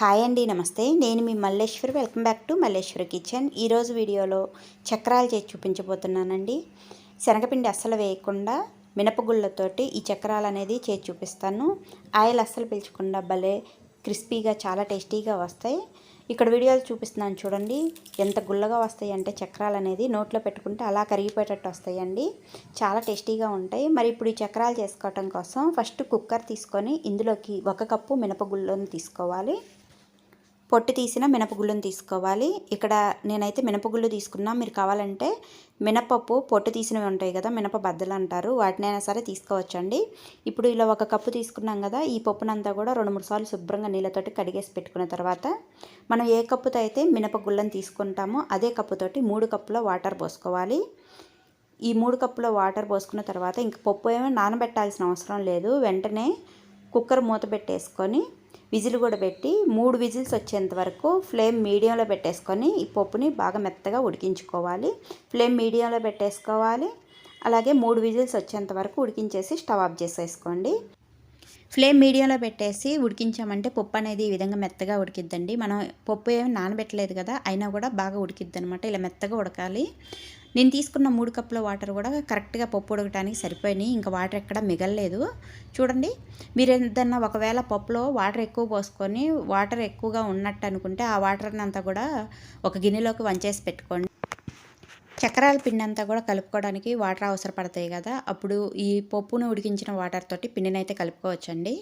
Hi అండి నమస్తే. నేను మీ Malleswari. Welcome back to Malleswari kitchen. ఈరోజు వీడియోలో చక్రాలు చేసి చూపించబోతున్నానండి. శనగపిండి అస్సలు వేయకుండా మినపగుళ్ళతోటి ఈ చక్రాలు అనేది చేసి చూపిస్తాను. ఆయిల్ అస్సలు పీల్చకుండా భలే క్రిస్పీగా చాలా టేస్టీగా వస్తాయి. ఇక్కడ వీడియోలు చూపిస్తున్నాను చూడండి. ఎంత గుల్లగా వస్తాయి అంటే చక్రాలు అనేది నోట్లో పెట్టుకుంటే అలా కరిగిపోయేటట్టు వస్తాయండి. చాలా టేస్టీగా ఉంటాయి. మరి ఇప్పుడు ఈ చక్రాలు చేసుకోవటం కోసం ఫస్ట్ కుక్కర్ తీసుకొని ఇందులోకి ఒక కప్పు మినపగుళ్ళను తీసుకోవాలి. పొట్టు తీసిన మినపగుళ్ళను తీసుకోవాలి. ఇక్కడ నేనైతే మినపగుళ్ళు తీసుకున్నా. మీరు కావాలంటే మినపప్పు పొట్టు తీసినవి ఉంటాయి కదా మినప బద్దలు అంటారు. వాటినైనా సరే తీసుకోవచ్చండి. ఇప్పుడు ఇలా ఒక కప్పు తీసుకున్నాం కదా ఈ పప్పునంతా కూడా రెండు మూడు సార్లు శుభ్రంగా నీళ్ళతోటి కడిగేసి పెట్టుకున్న తర్వాత మనం ఏ కప్పుతో అయితే మినపగుళ్ళను తీసుకుంటామో అదే కప్పుతోటి మూడు కప్పుల వాటర్ పోసుకోవాలి. ఈ మూడు కప్పుల వాటర్ పోసుకున్న తర్వాత ఇంక పప్పు ఏమీ నానబెట్టాల్సిన అవసరం లేదు. వెంటనే కుక్కర్ మూత పెట్టేసుకొని విజిల్ కూడా పెట్టి మూడు విజిల్స్ వచ్చేంత వరకు ఫ్లేమ్ మీడియంలో పెట్టేసుకొని ఈ పప్పుని బాగా మెత్తగా ఉడికించుకోవాలి. ఫ్లేమ్ మీడియంలో పెట్టేసుకోవాలి. అలాగే మూడు విజిల్స్ వచ్చేంత వరకు ఉడికించేసి స్టవ్ ఆఫ్ చేసేసుకోండి. ఫ్లేమ్ మీడియంలో పెట్టేసి ఉడికించామంటే పప్పు అనేది ఈ విధంగా మెత్తగా ఉడికిద్దండి. మనం పప్పు ఏమి నానబెట్టలేదు కదా అయినా కూడా బాగా ఉడికిద్ది అనమాట ఇలా మెత్తగా ఉడకాలి. నేను తీసుకున్న మూడు కప్పుల వాటర్ కూడా కరెక్ట్గా పప్పు ఉడకడానికి సరిపోయినాయి. ఇంకా వాటర్ ఎక్కడ మిగలలేదు. చూడండి మీరు ఏదన్నా ఒకవేళ పప్పులో వాటర్ ఎక్కువ పోసుకొని వాటర్ ఎక్కువగా ఉన్నట్టు అనుకుంటే ఆ వాటర్ని అంతా కూడా ఒక గిన్నెలోకి వంచేసి పెట్టుకోండి. చక్రాల పిండి అంతా కూడా కలుపుకోవడానికి వాటర్ అవసరపడతాయి కదా. అప్పుడు ఈ పప్పును ఉడికించిన వాటర్ తోటి పిండిని అయితే కలుపుకోవచ్చండి.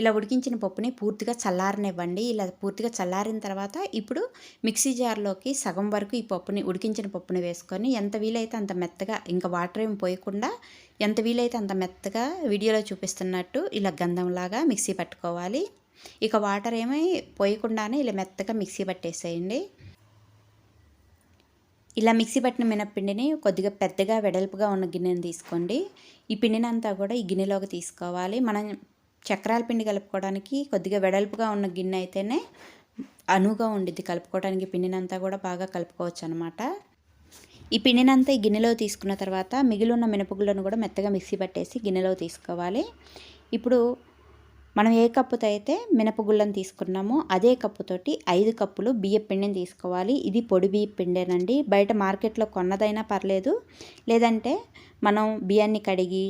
ఇలా ఉడికించిన పప్పుని పూర్తిగా చల్లారనివ్వండి. ఇలా పూర్తిగా చల్లారిన తర్వాత ఇప్పుడు మిక్సీ జార్లోకి సగం వరకు ఈ పప్పుని ఉడికించిన పప్పుని వేసుకొని ఎంత వీలైతే అంత మెత్తగా ఇంకా వాటర్ ఏమి పోయకుండా ఎంత వీలైతే అంత మెత్తగా వీడియోలో చూపిస్తున్నట్టు ఇలా గంధంలాగా మిక్సీ పట్టుకోవాలి. ఇక వాటర్ ఏమీ పోయకుండానే ఇలా మెత్తగా మిక్సీ పట్టేసేయండి. ఇలా మిక్సీ పట్టిన మినప్పిండిని కొద్దిగా పెద్దగా వెడల్పుగా ఉన్న గిన్నెని తీసుకోండి. ఈ పిండిని అంతా కూడా ఈ గిన్నెలోకి తీసుకోవాలి. మనం చక్రాల పిండి కలుపుకోవడానికి కొద్దిగా వెడల్పుగా ఉన్న గిన్నె అయితేనే అనువుగా ఉండిద్ది. కలుపుకోవడానికి పిండినంతా కూడా బాగా కలుపుకోవచ్చు అనమాట ఈ పిండినంతా ఈ గిన్నెలో తీసుకున్న తర్వాత మిగిలిన మినపగుళ్ళను కూడా మెత్తగా మిక్సీ పట్టేసి గిన్నెలో తీసుకోవాలి. ఇప్పుడు మనం ఏ కప్పుతో అయితే మినపగుళ్ళను తీసుకున్నామో అదే కప్పుతోటి ఐదు కప్పులు బియ్యం పిండిని తీసుకోవాలి. ఇది పొడి బియ్య పిండేనండి. బయట మార్కెట్లో కొన్నదైనా పర్లేదు. లేదంటే మనం బియ్యాన్ని కడిగి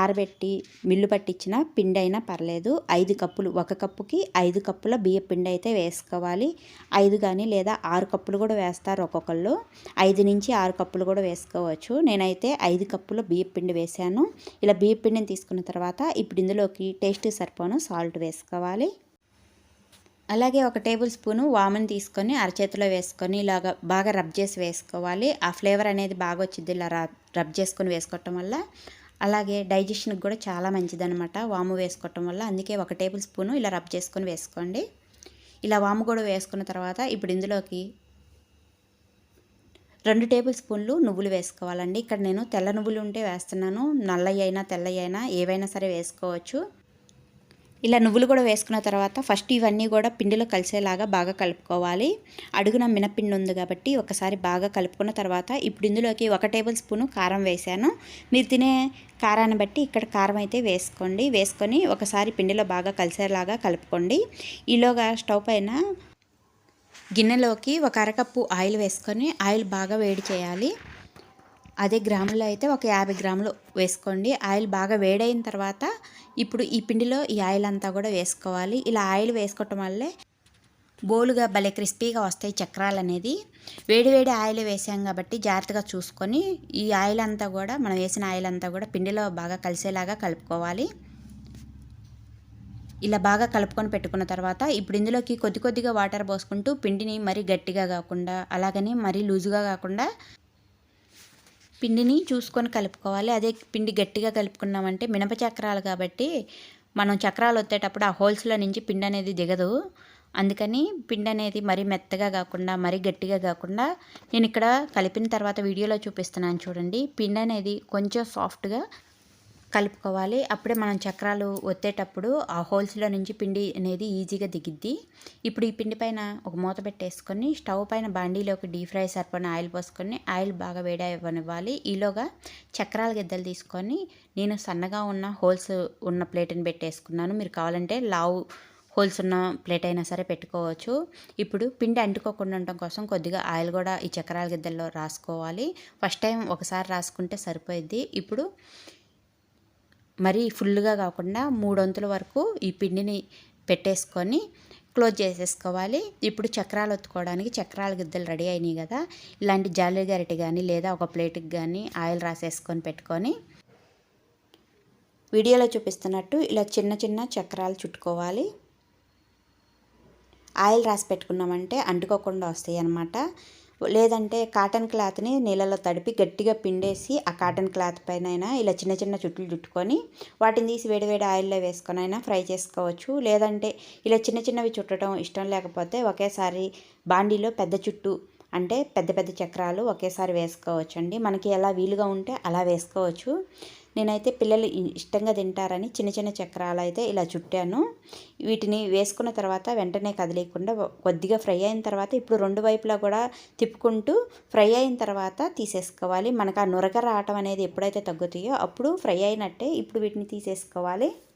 ఆరబెట్టి మిల్లు పట్టించిన పిండి అయినా పర్లేదు. ఐదు కప్పులు ఒక కప్పుకి ఐదు కప్పుల బియ్య పిండి అయితే వేసుకోవాలి. ఐదు కానీ లేదా ఆరు కప్పులు కూడా వేస్తారు ఒక్కొక్కళ్ళు. ఐదు నుంచి ఆరు కప్పులు కూడా వేసుకోవచ్చు. నేనైతే ఐదు కప్పుల బియ్య పిండి వేసాను ఇలా బియ్య పిండిని తీసుకున్న తర్వాత ఇప్పుడు ఇందులోకి టేస్ట్ సరిపోను సాల్ట్ వేసుకోవాలి. అలాగే ఒక టేబుల్ స్పూను వామని తీసుకొని అరచేతిలో వేసుకొని ఇలాగ బాగా రబ్ చేసి వేసుకోవాలి. ఆ ఫ్లేవర్ అనేది బాగా వచ్చింది ఇలా రబ్ చేసుకొని వేసుకోవటం వల్ల అలాగే డైజెషన్కి కూడా చాలా మంచిదనమాట వాము వేసుకోవటం వల్ల. అందుకే ఒక టేబుల్ స్పూను ఇలా రబ్ చేసుకొని వేసుకోండి. ఇలా వాము కూడా వేసుకున్న తర్వాత ఇప్పుడు ఇందులోకి రెండు టేబుల్ స్పూన్లు నువ్వులు వేసుకోవాలండి. ఇక్కడ నేను తెల్ల నువ్వులు ఉంటే వేస్తున్నాను. నల్లయ్యైనా అయినా అయినా ఏవైనా సరే వేసుకోవచ్చు. ఇలా నువ్వులు కూడా వేసుకున్న తర్వాత ఫస్ట్ ఇవన్నీ కూడా పిండిలో కలిసేలాగా బాగా కలుపుకోవాలి. అడుగున మినపిండి ఉంది కాబట్టి ఒకసారి బాగా కలుపుకున్న తర్వాత ఇప్పుడు ఇందులోకి ఒక టేబుల్ స్పూను కారం వేసాను. మీరు తినే కారాన్ని బట్టి ఇక్కడ కారం అయితే వేసుకోండి. వేసుకొని ఒకసారి పిండిలో బాగా కలిసేలాగా కలుపుకోండి. ఈలోగా స్టవ్ పైన గిన్నెలోకి ఒక అరకప్పు ఆయిల్ వేసుకొని ఆయిల్ బాగా వేడి చేయాలి. అదే గ్రాములో అయితే ఒక యాభై గ్రాములు వేసుకోండి. ఆయిల్ బాగా వేడైన తర్వాత ఇప్పుడు ఈ పిండిలో ఈ ఆయిల్ అంతా కూడా వేసుకోవాలి. ఇలా ఆయిల్ వేసుకోవటం వల్లే బోలుగా భలే క్రిస్పీగా వస్తాయి చక్రాలు అనేది. వేడివేడి ఆయిల్ వేసాం కాబట్టి జాగ్రత్తగా చూసుకొని ఈ ఆయిల్ అంతా కూడా మనం వేసిన ఆయిల్ అంతా కూడా పిండిలో బాగా కలిసేలాగా కలుపుకోవాలి. ఇలా బాగా కలుపుకొని పెట్టుకున్న తర్వాత ఇప్పుడు ఇందులోకి కొద్ది కొద్దిగా వాటర్ పోసుకుంటూ పిండిని మరీ గట్టిగా కాకుండా అలాగని మరీ లూజుగా కాకుండా పిండిని చూసుకొని కలుపుకోవాలి. అదే పిండి గట్టిగా కలుపుకున్నామంటే మినప చక్రాలు కాబట్టి మనం చక్రాలు వచ్చేటప్పుడు ఆ హోల్స్లో నుంచి పిండి అనేది దిగదు. అందుకని పిండి అనేది మరీ మెత్తగా కాకుండా మరీ గట్టిగా కాకుండా నేను ఇక్కడ కలిపిన తర్వాత వీడియోలో చూపిస్తున్నాను చూడండి. పిండి అనేది కొంచెం సాఫ్ట్గా కలుపుకోవాలి. అప్పుడే మనం చక్రాలు ఒత్తేటప్పుడు ఆ హోల్స్లో నుంచి పిండి అనేది ఈజీగా దిగిద్ది. ఇప్పుడు ఈ పిండి పైన ఒక మూత పెట్టేసుకొని స్టవ్ పైన బాండీలోకి డీప్ ఫ్రై సరిపడిన ఆయిల్ పోసుకొని ఆయిల్ బాగా వేడి ఇవ్వనివ్వాలి ఈలోగా చక్రాల గిద్దలు తీసుకొని నేను సన్నగా ఉన్న హోల్స్ ఉన్న ప్లేట్ని పెట్టేసుకున్నాను. మీరు కావాలంటే లావు హోల్స్ ఉన్న ప్లేట్ అయినా సరే పెట్టుకోవచ్చు. ఇప్పుడు పిండి అంటుకోకుండా ఉండటం కోసం కొద్దిగా ఆయిల్ కూడా ఈ చక్రాల గిద్దల్లో రాసుకోవాలి. ఫస్ట్ టైం ఒకసారి రాసుకుంటే సరిపోయిద్ది. ఇప్పుడు మరీ ఫుల్గా కాకుండా మూడొంతుల వరకు ఈ పిండిని పెట్టేసుకొని క్లోజ్ చేసేసుకోవాలి. ఇప్పుడు చక్రాలు ఒత్తుకోవడానికి చక్రాల గిద్దలు రెడీ అయినాయి కదా. ఇలాంటి జాలి గరిటె కానీ లేదా ఒక ప్లేట్కి కానీ ఆయిల్ రాసేసుకొని పెట్టుకొని వీడియోలో చూపిస్తున్నట్టు ఇలా చిన్న చిన్న చక్రాలు చుట్టుకోవాలి. ఆయిల్ రాసి పెట్టుకున్నామంటే అంటుకోకుండా వస్తాయి అన్నమాట లేదంటే కాటన్ క్లాత్ని నీళ్ళలో తడిపి గట్టిగా పిండేసి ఆ కాటన్ క్లాత్ పైన అయినా ఇలా చిన్న చిన్న చుట్లు చుట్టుకొని వాటిని తీసి వేడివేడి ఆయిల్లో వేసుకొని అయినా ఫ్రై చేసుకోవచ్చు. లేదంటే ఇలా చిన్న చిన్నవి చుట్టడం ఇష్టం లేకపోతే ఒకేసారి బాండీలో పెద్ద చుట్టు అంటే పెద్ద పెద్ద చక్రాలు ఒకేసారి వేసుకోవచ్చు అండి మనకి ఎలా వీలుగా ఉంటే అలా వేసుకోవచ్చు. నేనైతే పిల్లలు ఇష్టంగా తింటారని చిన్న చిన్న చక్రాలు అయితే ఇలా చుట్టాను. వీటిని వేసుకున్న తర్వాత వెంటనే కదిలేయకుండా కొద్దిగా ఫ్రై అయిన తర్వాత ఇప్పుడు రెండు వైపులా కూడా తిప్పుకుంటూ ఫ్రై అయిన తర్వాత తీసేసుకోవాలి. మనకు ఆ నురగ రావటం అనేది ఎప్పుడైతే తగ్గుతాయో అప్పుడు ఫ్రై అయినట్టే ఇప్పుడు వీటిని తీసేసుకోవాలి.